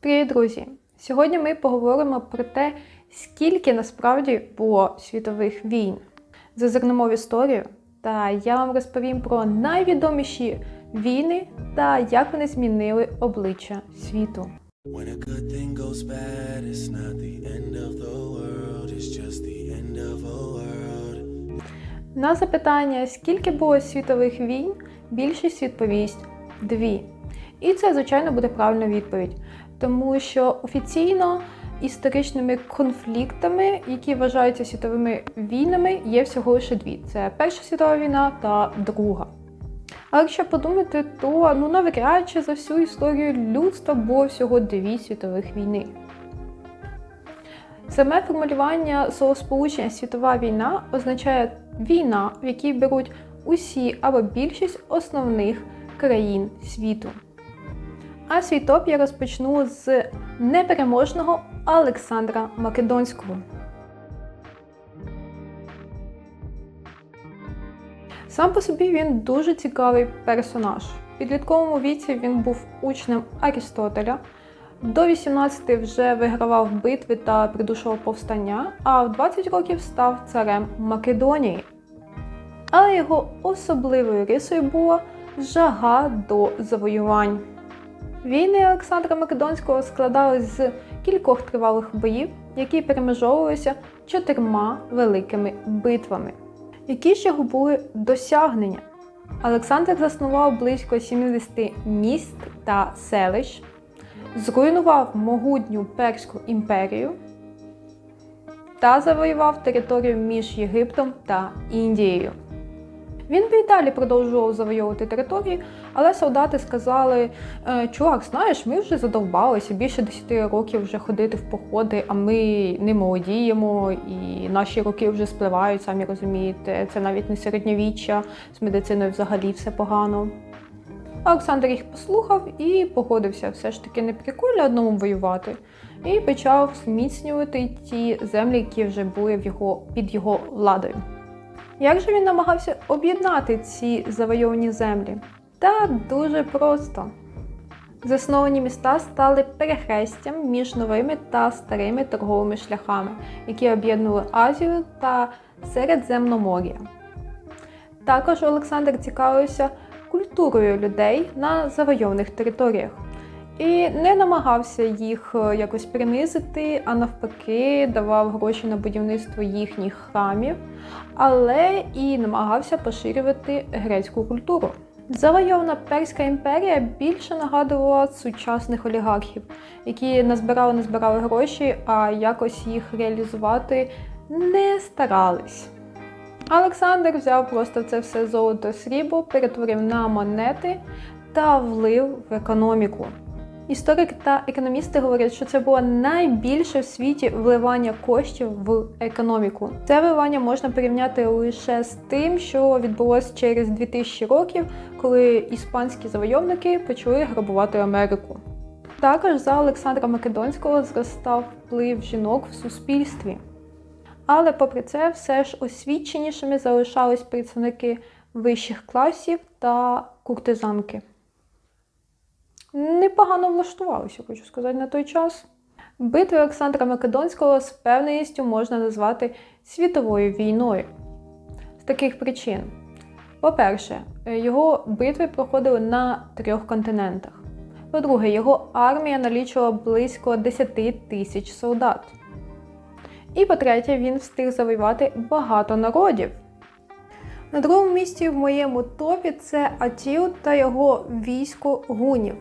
Привіт, друзі! Сьогодні ми поговоримо про те, скільки насправді було світових війн. Зазирнемо в історію, та я вам розповім про найвідоміші війни та як вони змінили обличчя світу. На запитання, скільки було світових війн, більшість відповість дві. І це, звичайно, буде правильна відповідь, тому що офіційно історичними конфліктами, які вважаються світовими війнами, є всього лише дві: це Перша світова війна та Друга. Але якщо подумати, то ну навряд чи за всю історію людства було всього дві світових війни. Саме формулювання словосполучення світова війна означає війна, в якій беруть усі або більшість основних країн світу. А світоп я розпочну з непереможного Олександра Македонського. Сам по собі він дуже цікавий персонаж. В підлітковому віці він був учнем Арістотеля. До 18 вже вигравав битви та придушував повстання, а в 20 років став царем Македонії. Але його особливою рисою була жага до завоювань. Війни Олександра Македонського складались з кількох тривалих боїв, які перемежовувалися чотирма великими битвами. Які його були досягнення? Олександр заснував близько 70 міст та селищ, зруйнував могутню Перську імперію та завоював територію між Єгиптом та Індією. Він би і далі продовжував завойовувати території, але солдати сказали: «Е, чувак, знаєш, ми вже задовбалися більше 10 років вже ходити в походи, а ми не молодіємо, і наші роки вже спливають, самі розумієте. Це навіть не середньовіччя, з медициною взагалі все погано. Олександр їх послухав і погодився все ж таки не прикольно одному воювати, і почав зміцнювати ті землі, які вже були в його, під його владою. Як же він намагався об'єднати ці завойовані землі? Та дуже просто. Засновані міста стали перехрестям між новими та старими торговими шляхами, які об'єднували Азію та Середземномор'я. Також Олександр цікавився культурою людей на завойованих територіях і не намагався їх е, якось принизити, а навпаки, давав гроші на будівництво їхніх храмів, але і намагався поширювати грецьку культуру. Завойована Перська імперія більше нагадувала сучасних олігархів, які назбирали назбирали гроші, а якось їх реалізувати не старались. Олександр взяв просто це все золото срібло, перетворив на монети та влив в економіку. Історики та економісти говорять, що це було найбільше в світі вливання коштів в економіку. Це вливання можна порівняти лише з тим, що відбулося через 2000 років, коли іспанські завойовники почали грабувати Америку. Також за Олександра Македонського зростав вплив жінок в суспільстві. Але, попри це, все ж освіченішими залишались представники вищих класів та куртизанки. Непогано влаштувалися, хочу сказати, на той час. Битви Олександра Македонського з певністю можна назвати світовою війною. З таких причин. По-перше, його битви проходили на трьох континентах. По-друге, його армія налічувала близько 10 тисяч солдат. І по-третє, він встиг завоювати багато народів. На другому місці в моєму топі це Атіл та його військо гунів.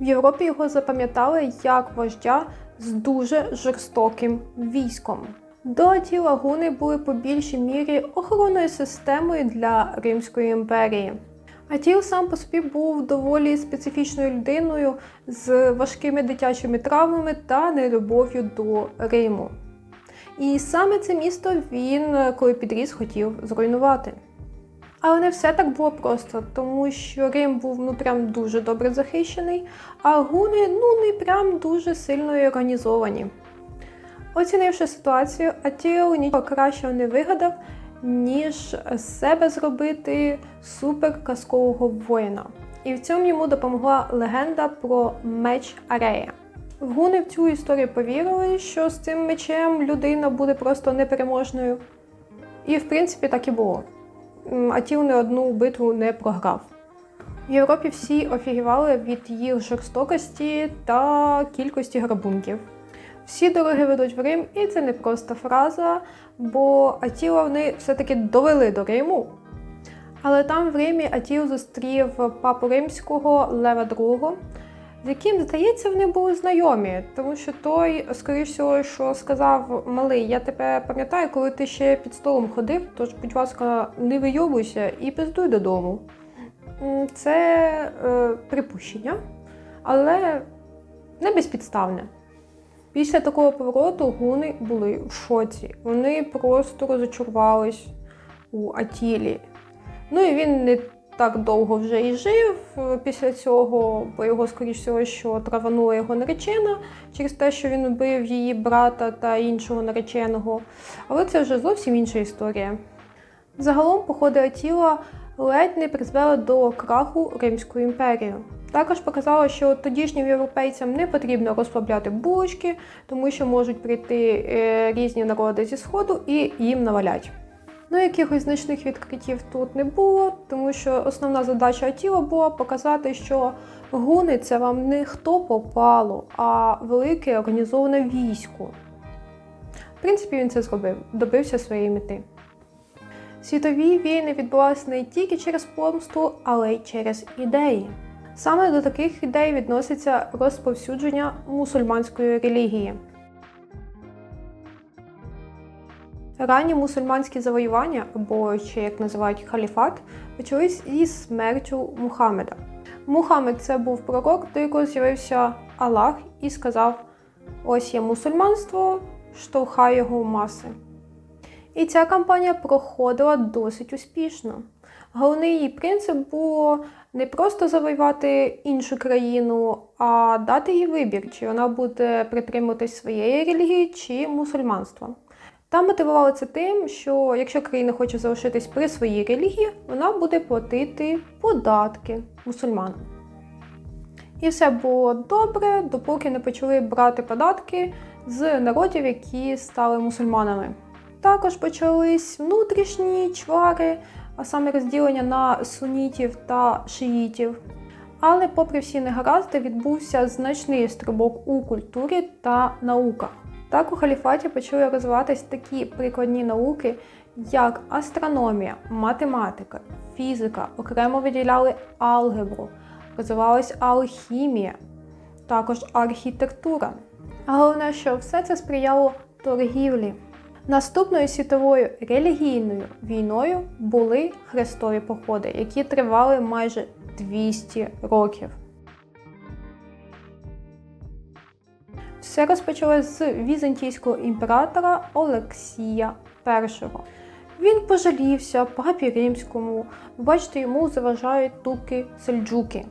В Європі його запам'ятали як вождя з дуже жорстоким військом. До Атіла гуни були по більшій мірі охоронною системою для Римської імперії. Атіл сам по собі був доволі специфічною людиною з важкими дитячими травмами та нелюбов'ю до Риму. І саме це місто він, коли підріс, хотів зруйнувати. Але не все так було просто, тому що Рим був ну прям дуже добре захищений, а гуни ну не прям дуже сильно організовані. Оцінивши ситуацію, Атіл нічого кращого не вигадав, ніж з себе зробити суперказкового воїна. і в цьому йому допомогла легенда про меч Арея. Гуни в цю історію повірили, що з цим мечем людина буде просто непереможною. І в принципі так і було. М, Атіл не одну битву не програв. В Європі всі офігівали від їх жорстокості та кількості грабунків. Всі дороги ведуть в Рим, і це не просто фраза, бо Атіла вони все-таки довели до Риму. Але там в Римі Атіл зустрів папу римського Лева II, з яким, здається, вони були знайомі, тому що той, скоріш всього, що сказав малий, я тебе пам'ятаю, коли ти ще під столом ходив, тож, будь ласка, не вийобуйся і пиздуй додому. Це е, припущення, але не безпідставне. Після такого повороту гуни були в шоці. Вони просто розочарувались у Атілі. Ну і він не так довго вже і жив після цього, бо його, скоріш всього, що траванула його наречена через те, що він убив її брата та іншого нареченого. Але це вже зовсім інша історія. Загалом походи Атіла ледь не призвели до краху Римської імперії. Також показало, що тодішнім європейцям не потрібно розслабляти булочки, тому що можуть прийти е, різні народи зі сходу і їм навалять. Ну, якихось значних відкриттів тут не було, тому що основна задача Атіла була показати, що гуни це вам не хто попало, а велике організоване військо. В принципі, він це зробив, добився своєї мети. Світові війни відбувалися не тільки через помсту, але й через ідеї. Саме до таких ідей відноситься розповсюдження мусульманської релігії. Ранні мусульманські завоювання, або ще як називають халіфат, почались із смертю Мухаммеда. Мухаммед це був пророк, до якого з'явився Аллах і сказав: Ось є мусульманство, штовхай його в маси. І ця кампанія проходила досить успішно. Головний її принцип було не просто завоювати іншу країну, а дати їй вибір, чи вона буде притримуватись своєї релігії чи мусульманства. Та мотивували це тим, що якщо країна хоче залишитись при своїй релігії, вона буде платити податки мусульманам. І все було добре, допоки не почали брати податки з народів, які стали мусульманами. Також почались внутрішні чвари, а саме розділення на сунітів та шиїтів. Але, попри всі негаразди, відбувся значний стрибок у культурі та науках. Так у халіфаті почали розвиватись такі прикладні науки, як астрономія, математика, фізика, окремо виділяли алгебру, розвивалась алхімія, також архітектура. Головне, що все це сприяло торгівлі. Наступною світовою релігійною війною були хрестові походи, які тривали майже 200 років. Все розпочалось з візантійського імператора Олексія І. Він пожалівся папі римському, бачите, йому заважають туки сельджуки.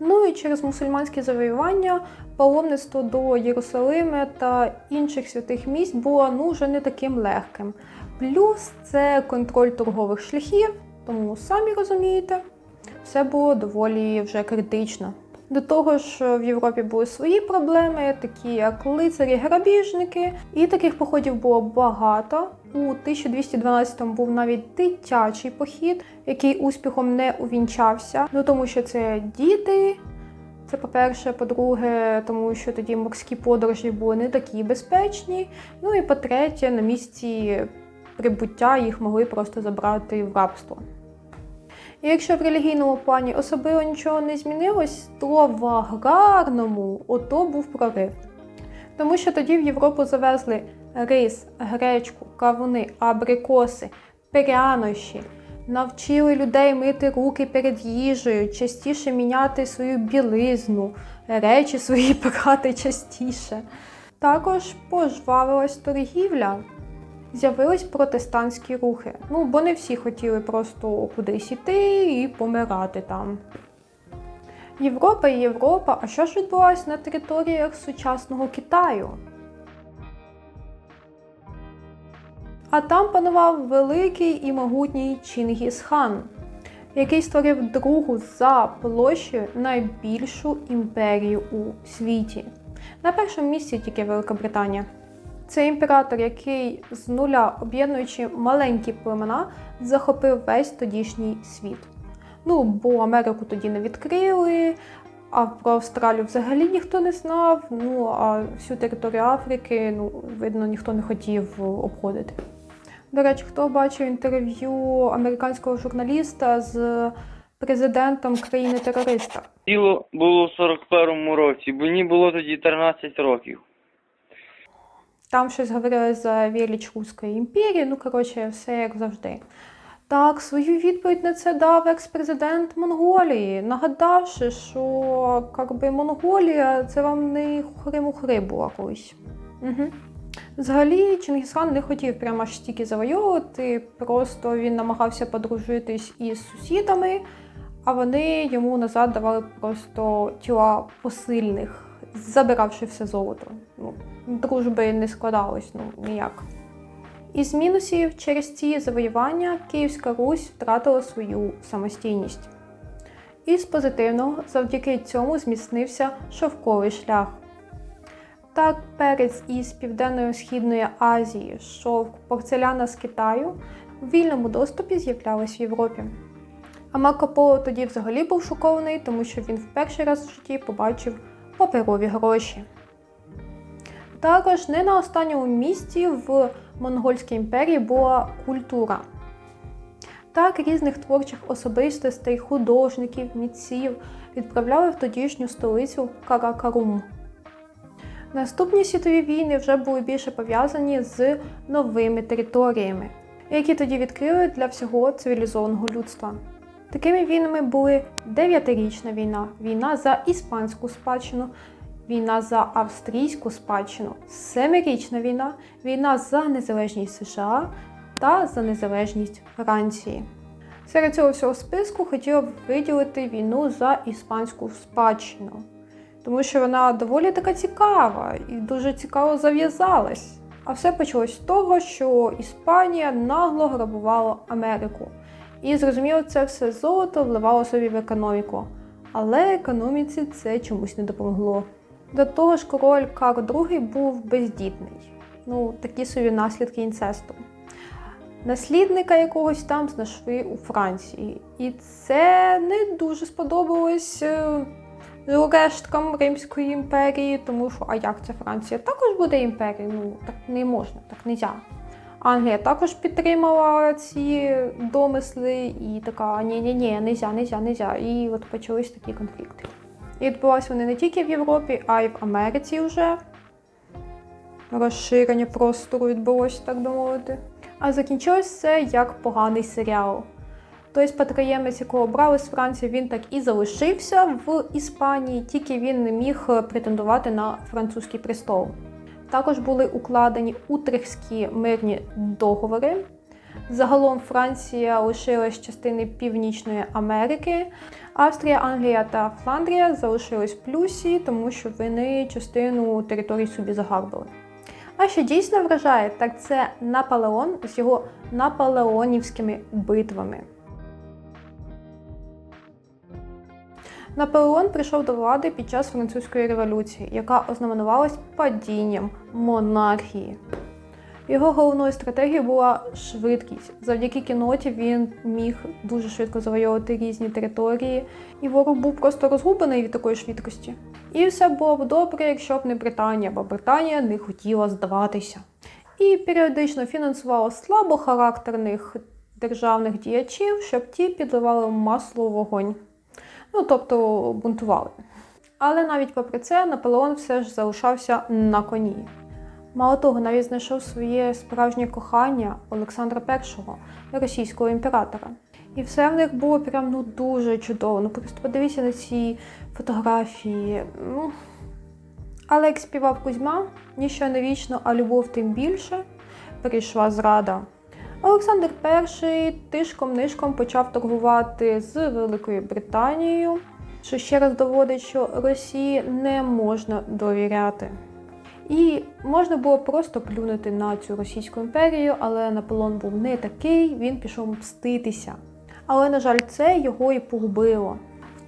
Ну і через мусульманське завоювання паломництво до Єрусалима та інших святих місць було ну вже не таким легким. Плюс це контроль торгових шляхів, тому самі розумієте, все було доволі вже критично. До того ж, в Європі були свої проблеми, такі як лицарі-грабіжники, і таких походів було багато. У 1212-му був навіть дитячий похід, який успіхом не увінчався. Ну тому що це діти. Це по-перше, по-друге, тому що тоді морські подорожі були не такі безпечні. Ну і по-третє, на місці прибуття їх могли просто забрати в рабство. І якщо в релігійному плані особливо нічого не змінилось, то в аграрному ото був прорив. Тому що тоді в Європу завезли рис, гречку, кавуни, абрикоси, прянощі, навчили людей мити руки перед їжею, частіше міняти свою білизну, речі свої прати частіше. Також пожвавилась торгівля. З'явились протестантські рухи. Ну, бо не всі хотіли просто кудись іти і помирати там. Європа і Європа. А що ж відбулося на територіях сучасного Китаю? А там панував великий і могутній Чингісхан. який створив другу за площею найбільшу імперію у світі. На першому місці тільки Великобританія. Це імператор, який з нуля, об'єднуючи маленькі племена, захопив весь тодішній світ. Ну, бо Америку тоді не відкрили, а про Австралію взагалі ніхто не знав. Ну а всю територію Африки, ну, видно, ніхто не хотів обходити. До речі, хто бачив інтерв'ю американського журналіста з президентом країни-терориста? Діло було в 41-му році, мені було тоді 13 років. Там щось говорили за велич Руської імперії, ну коротше, все як завжди. Так, свою відповідь на це дав екс-президент Монголії, нагадавши, що якби, Монголія це вам не хухри-мухри була колись. Угу. Взагалі, Чингісхан не хотів прямо аж стільки завойовувати, просто він намагався подружитись із сусідами, а вони йому назад давали просто тіла посильних, забиравши все золото. Ну, дружби не складалось ну, ніяк. Із мінусів через ці завоювання Київська Русь втратила свою самостійність. Із позитивного завдяки цьому зміцнився шовковий шлях. Так, перець із Південної Східної Азії, шовк, порцеляна з Китаю в вільному доступі з'являлись в Європі. А Марко Поло тоді взагалі був шокований, тому що він в перший раз в житті побачив паперові гроші. Також не на останньому місці в Монгольській імперії була культура. Так, різних творчих особистостей, художників, митців відправляли в тодішню столицю Каракарум. Наступні світові війни вже були більше пов'язані з новими територіями, які тоді відкрили для всього цивілізованого людства. Такими війнами були Дев'ятирічна війна, війна за іспанську спадщину, війна за австрійську спадщину, Семирічна війна, війна за незалежність США та за незалежність Франції. Серед цього всього списку хотіла б виділити війну за іспанську спадщину, тому що вона доволі така цікава і дуже цікаво зав'язалась. А все почалось з того, що Іспанія нагло грабувала Америку. І зрозуміло, це все золото вливало собі в економіку. Але економіці це чомусь не допомогло. До того ж, король Карл II був бездітний. Ну, такі собі наслідки інцесту. Наслідника якогось там знайшли у Франції. І це не дуже сподобалось е, решткам Римської імперії, тому що, а як це Франція? Також буде імперією. Ну, так не можна, так не можна. Англія також підтримала ці домисли і така ні-ні-ні, нельзя, нельзя, нельзя. І от почались такі конфлікти. І відбувалися вони не тільки в Європі, а й в Америці вже. Розширення простору відбулося, так би мовити. А закінчилось це як поганий серіал. Той спадкоємець, якого брали з Франції, він так і залишився в Іспанії, тільки він не міг претендувати на французький престол. Також були укладені утрехські мирні договори. Загалом Франція лишилась частини Північної Америки. Австрія, Англія та Фландрія залишились в плюсі, тому що вони частину території собі загарбали. А що дійсно вражає, так це Наполеон з його наполеонівськими битвами. Наполеон прийшов до влади під час французької революції, яка ознаменувалась падінням монархії. Його головною стратегією була швидкість. Завдяки кіноті він міг дуже швидко завойовувати різні території, і ворог був просто розгублений від такої швидкості. І все було б добре, якщо б не Британія, бо Британія не хотіла здаватися. І періодично фінансувала слабохарактерних державних діячів, щоб ті підливали масло в вогонь. Ну, тобто бунтували. Але навіть попри це Наполеон все ж залишався на коні. Мало того, навіть знайшов своє справжнє кохання Олександра І, російського імператора. І все в них було прям ну дуже чудово. Ну просто подивіться на ці фотографії. Ну. Але як співав Кузьма, ніщо не вічно, а любов тим більше прийшла зрада. Олександр І тишком-нишком почав торгувати з Великою Британією, що ще раз доводить, що Росії не можна довіряти. І можна було просто плюнути на цю Російську імперію, але Наполеон був не такий, він пішов мститися. Але, на жаль, це його і погубило.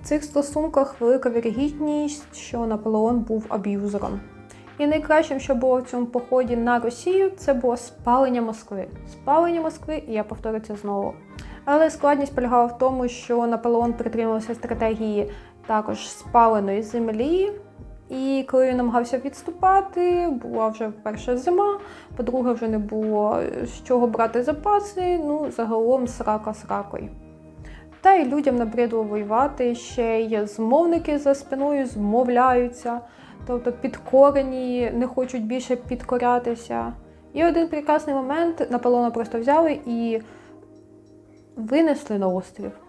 В цих стосунках велика вірогідність, що Наполеон був аб'юзером. І найкращим, що було в цьому поході на Росію, це було спалення Москви. Спалення Москви, і я повторю це знову. Але складність полягала в тому, що Наполеон притримувався стратегії також спаленої землі. І коли він намагався відступати, була вже перша зима, по-друге, вже не було з чого брати запаси. Ну, загалом срака сракою. Та й людям набридло воювати, ще й змовники за спиною змовляються, тобто підкорені, не хочуть більше підкорятися. І один прекрасний момент Наполеона просто взяли і винесли на острів.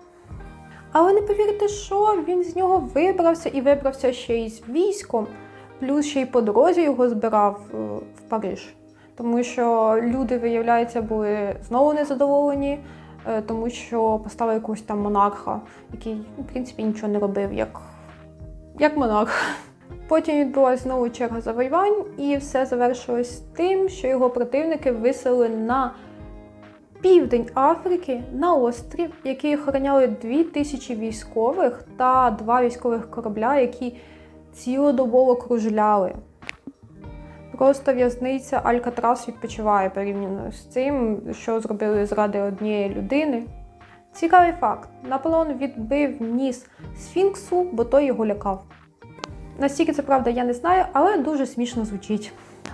Але не повірите, що він з нього вибрався і вибрався ще й з військом, плюс ще й по дорозі його збирав е, в Париж. Тому що люди, виявляється, були знову незадоволені, е, тому що поставили якогось там монарха, який, в принципі, нічого не робив, як, як монарх. Потім відбулася знову черга завоювань, і все завершилось тим, що його противники виселили на південь Африки на острів, який охороняли дві тисячі військових та два військових корабля, які цілодобово кружляли. Просто в'язниця Алькатрас відпочиває порівняно з цим, що зробили зради однієї людини. Цікавий факт: Наполеон відбив ніс Сфінксу, бо той його лякав. Настільки це правда, я не знаю, але дуже смішно звучить.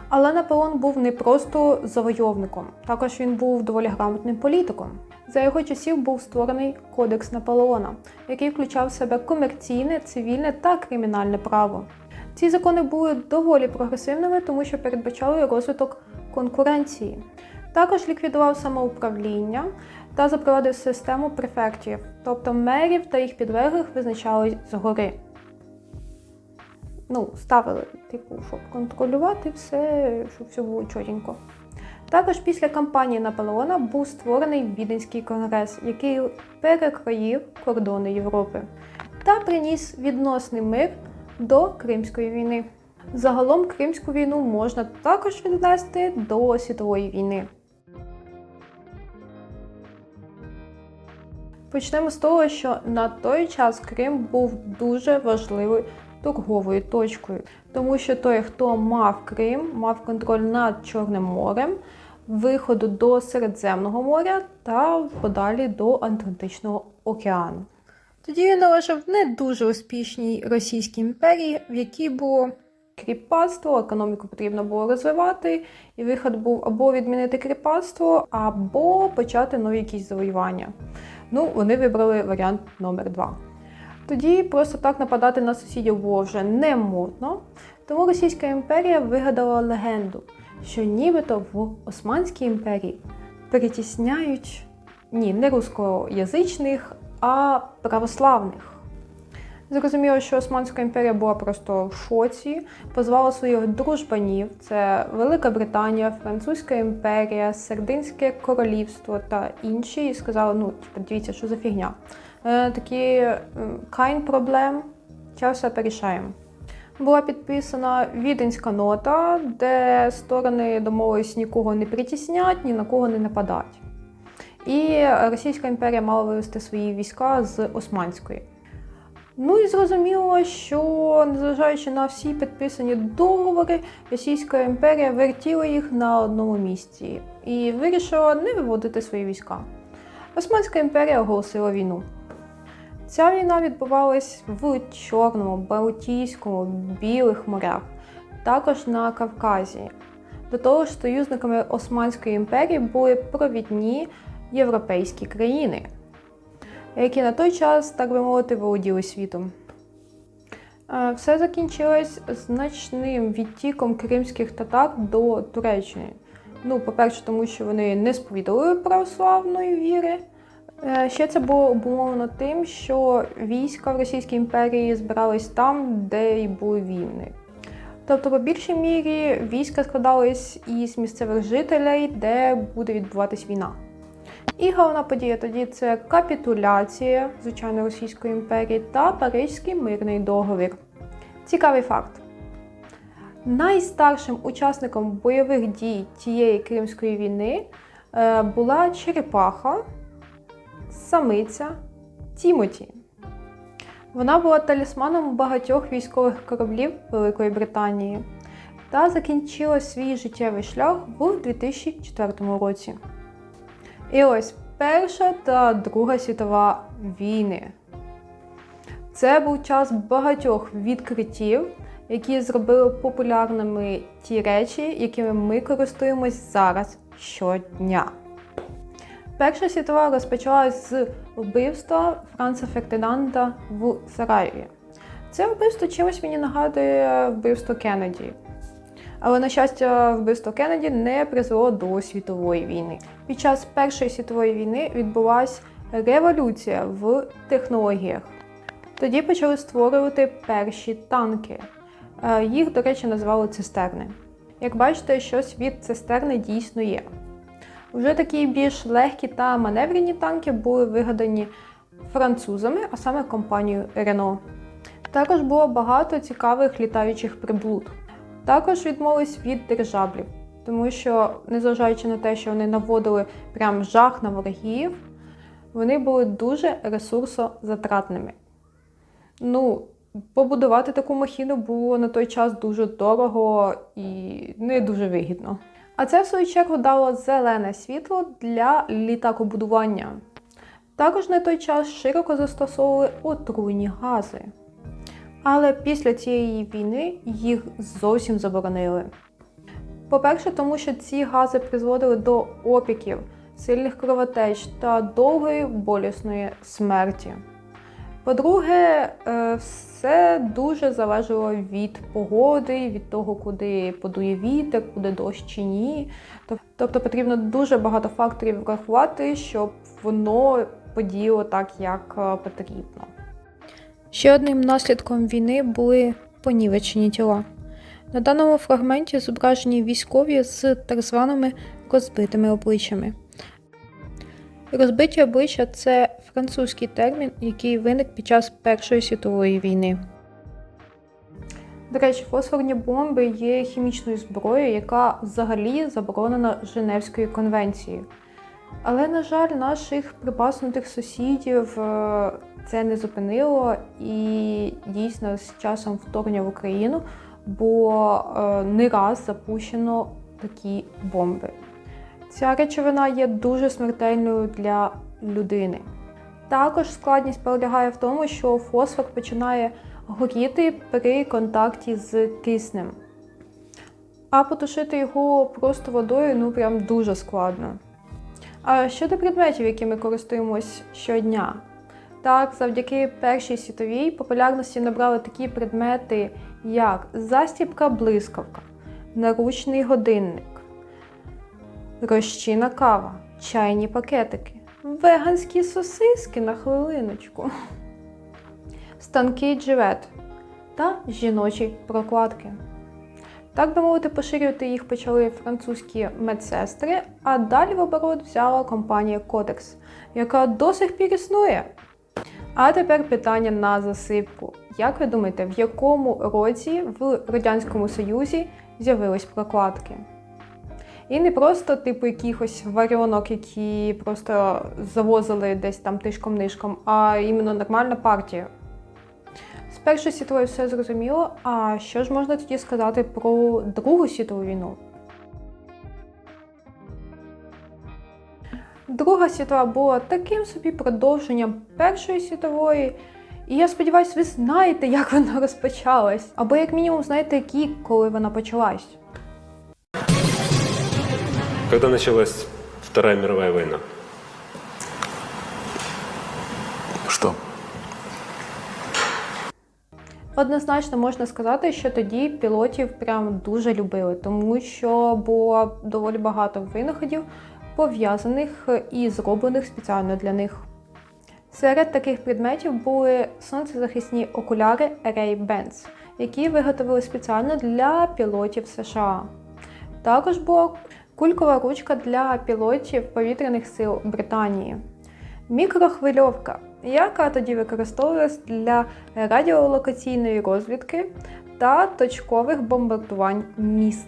Але Наполеон був не просто завойовником, також він був доволі грамотним політиком. За його часів був створений Кодекс Наполеона, який включав в себе комерційне, цивільне та кримінальне право. Ці закони були доволі прогресивними, тому що передбачали розвиток конкуренції. Також ліквідував самоуправління та запровадив систему префектів, тобто мерів та їх підлеглих визначали згори ну, ставили, типу, щоб контролювати все, щоб все було чотенько. Також після кампанії Наполеона був створений Віденський конгрес, який перекроїв кордони Європи та приніс відносний мир до Кримської війни. Загалом Кримську війну можна також віднести до світової війни. Почнемо з того, що на той час Крим був дуже важливий торговою точкою, тому що той, хто мав Крим, мав контроль над Чорним морем, виходу до Середземного моря та подалі до Атлантичного океану. Тоді він належав не дуже успішній Російській імперії, в якій було кріпацтво, економіку потрібно було розвивати, і вихід був або відмінити кріпацтво, або почати нові якісь завоювання. Ну, вони вибрали варіант номер два. Тоді просто так нападати на сусідів було вже не модно, тому Російська імперія вигадала легенду, що нібито в Османській імперії перетісняють ні, не рускоязичних, а православних. Зрозуміло, що Османська імперія була просто в шоці, позвала своїх дружбанів: це Велика Британія, Французька імперія, Сердинське королівство та інші, і сказали: ну, типу, дивіться, що за фігня. Е, такі кайн проблем, зараз все порішаємо. Була підписана віденська нота, де сторони домовились нікого не притіснять, ні на кого не нападать. І Російська імперія мала вивести свої війська з Османської. Ну і зрозуміло, що незважаючи на всі підписані договори, Російська імперія вертіла їх на одному місці і вирішила не виводити свої війська. Османська імперія оголосила війну. Ця війна відбувалась в Чорному, Балтійському, Білих морях, також на Кавказі. До того ж, союзниками Османської імперії були провідні європейські країни, які на той час, так би мовити, володіли світом. Е, Все закінчилось значним відтіком кримських татар до Туреччини. Ну, по-перше, тому що вони не сповідали православної віри. Е, Ще це було обумовлено тим, що війська в Російській імперії збирались там, де й були війни. Тобто, по більшій мірі війська складались із місцевих жителей, де буде відбуватись війна. І головна подія тоді це капітуляція, звичайно, Російської імперії та Паризький мирний договір. Цікавий факт. Найстаршим учасником бойових дій тієї Кримської війни е, була черепаха. Самиця Тімоті. Вона була талісманом багатьох військових кораблів Великої Британії та закінчила свій життєвий шлях в 2004 році. І ось Перша та Друга світова війни. Це був час багатьох відкриттів, які зробили популярними ті речі, якими ми користуємось зараз щодня. Перша світова розпочалась з вбивства Франца Фердинанда в Сараєві. Це вбивство чимось мені нагадує вбивство Кеннеді. Але, на щастя, вбивство Кеннеді не призвело до світової війни. Під час Першої світової війни відбулася революція в технологіях. Тоді почали створювати перші танки. Е, Їх, до речі, називали цистерни. Як бачите, щось від цистерни дійсно є. Вже такі більш легкі та маневрені танки були вигадані французами, а саме компанією Renault. Також було багато цікавих літаючих приблуд. Також відмовились від дирижаблів, тому що, незважаючи на те, що вони наводили прям жах на ворогів, вони були дуже ресурсозатратними. Ну, побудувати таку махіну було на той час дуже дорого і не дуже вигідно. А це, в свою чергу, дало зелене світло для літакобудування. Також на той час широко застосовували отруйні гази. Але після цієї війни їх зовсім заборонили. По-перше, тому що ці гази призводили до опіків, сильних кровотеч та довгої болісної смерті. По-друге, е, все дуже залежало від погоди, від того, куди подує вітер, буде дощ чи ні. Тобто потрібно дуже багато факторів врахувати, щоб воно подіяло так, як е, потрібно. Ще одним наслідком війни були понівечені тіла. На даному фрагменті зображені військові з так званими розбитими обличчями. Розбиті обличчя це французький термін, який виник під час Першої світової війни. До речі, фосфорні бомби є хімічною зброєю, яка взагалі заборонена Женевською конвенцією. Але, на жаль, наших припаснутих сусідів е, це не зупинило, і дійсно з часом вторгнення в Україну було е, не раз запущено такі бомби. Ця речовина є дуже смертельною для людини. Також складність полягає в тому, що фосфор починає горіти при контакті з киснем. А потушити його просто водою ну прям дуже складно. А щодо предметів, якими користуємось щодня, так, завдяки Першій світовій популярності набрали такі предмети, як застібка блискавка, наручний годинник, розчинна кава, чайні пакетики, веганські сосиски на хвилиночку, станки дживет та жіночі прокладки. Так би мовити, поширювати їх почали французькі медсестри, а далі в оборот взяла компанія Codex, яка до сих пір існує. А тепер питання на засипку. Як ви думаєте, в якому році в Радянському Союзі з'явились прокладки? І не просто типу якихось варіонок, які просто завозили десь там тишком-нишком, а іменно нормальна партія. З Першої світової все зрозуміло. А що ж можна тоді сказати про Другу світову війну? Друга світова була таким собі продовженням Першої світової. І я сподіваюся, ви знаєте, як вона розпочалась. Або, як мінімум, знаєте, які, коли вона почалась. Когда началась Вторая мировая война? Что? Однозначно можна сказати, що тоді пілотів прям дуже любили, тому що було доволі багато винаходів, пов'язаних і зроблених спеціально для них. Серед таких предметів були сонцезахисні окуляри Ray-Bans, які виготовили спеціально для пілотів США. Також була кулькова ручка для пілотів повітряних сил Британії. Мікрохвильовка, яка тоді використовувалась для радіолокаційної розвідки та точкових бомбардувань міст.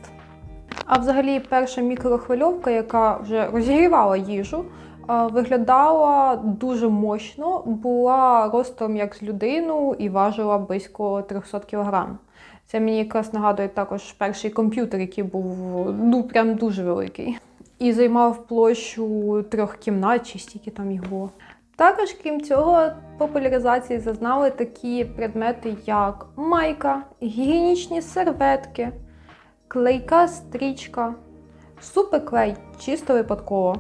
А взагалі, перша мікрохвильовка, яка вже розігрівала їжу, Виглядала дуже мощно, була ростом як з людину і важила близько 300 кг. Це мені якраз нагадує також перший комп'ютер, який був ну прям дуже великий. І займав площу трьох кімнат, чи стільки там їх було. Також, крім цього, популяризації зазнали такі предмети, як майка, гігієнічні серветки, клейка стрічка, суперклей чисто випадково.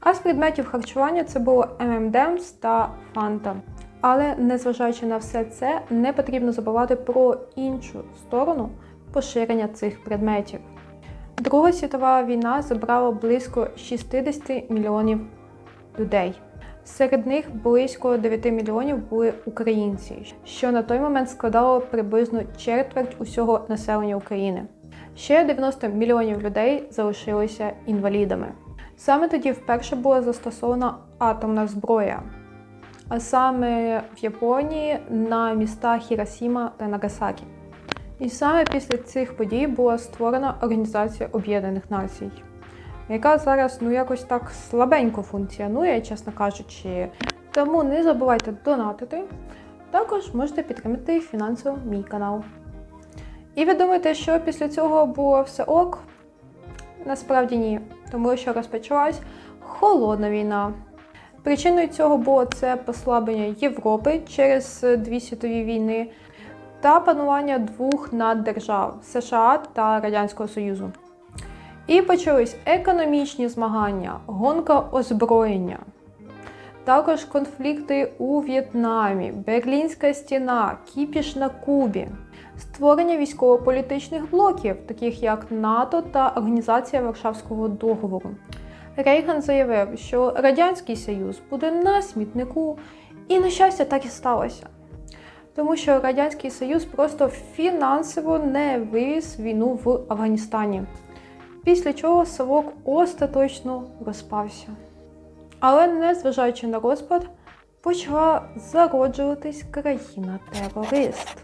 А з предметів харчування це було M&M's та Fanta. Але незважаючи на все це, не потрібно забувати про іншу сторону поширення цих предметів. Друга світова війна забрала близько 60 мільйонів людей. Серед них близько 9 мільйонів були українці, що на той момент складало приблизно четверть усього населення України. Ще 90 мільйонів людей залишилися інвалідами. Саме тоді вперше була застосована атомна зброя, а саме в Японії на міста Хіросіма та Нагасакі. І саме після цих подій була створена Організація Об'єднаних Націй, яка зараз ну якось так слабенько функціонує, чесно кажучи. Тому не забувайте донатити. Також можете підтримати фінансово мій канал. І ви думаєте, що після цього було все ок? Насправді ні, тому що розпочалась холодна війна. Причиною цього було це послаблення Європи через дві світові війни та панування двох наддержав США та Радянського Союзу. І почались економічні змагання, гонка озброєння, також конфлікти у В'єтнамі, Берлінська стіна, кіпіш на Кубі, створення військово-політичних блоків, таких як НАТО та Організація Варшавського договору. Рейган заявив, що Радянський Союз буде на смітнику, і на щастя так і сталося. Тому що Радянський Союз просто фінансово не вивіз війну в Афганістані. Після чого Савок остаточно розпався. Але незважаючи на розпад, почала зароджуватись країна-терорист.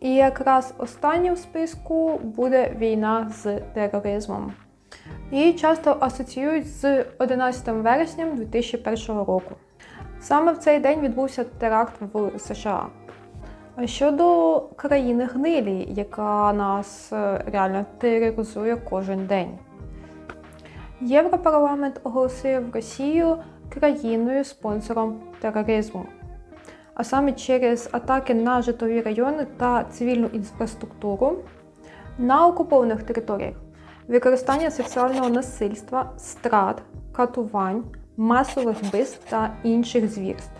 І якраз останнім в списку буде війна з тероризмом. Її часто асоціюють з 11 вересня 2001 року. Саме в цей день відбувся теракт в США. Щодо країни гнилі, яка нас е, реально тероризує кожен день. Європарламент оголосив Росію країною спонсором тероризму, а саме через атаки на житлові райони та цивільну інфраструктуру на окупованих територіях, використання сексуального насильства, страт, катувань, масових вбивств та інших звірств.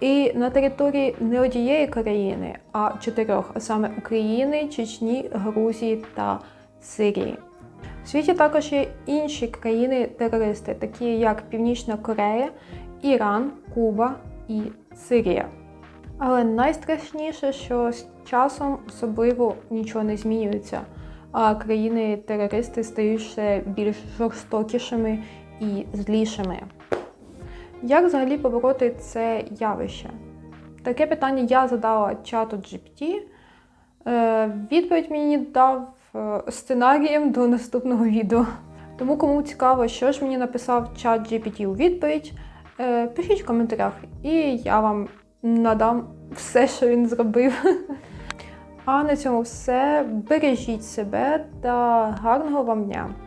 І на території не однієї країни, а чотирьох, а саме України, Чечні, Грузії та Сирії. В світі також є інші країни-терористи, такі як Північна Корея, Іран, Куба і Сирія. Але найстрашніше, що з часом особливо нічого не змінюється, а країни-терористи стають ще більш жорстокішими і злішими. Як взагалі побороти це явище? Таке питання я задала чату GPT. Е, Відповідь мені дав е, сценарієм до наступного відео. Тому, кому цікаво, що ж мені написав чат GPT у відповідь, е, пишіть в коментарях, і я вам надам все, що він зробив. А на цьому все. Бережіть себе та гарного вам дня!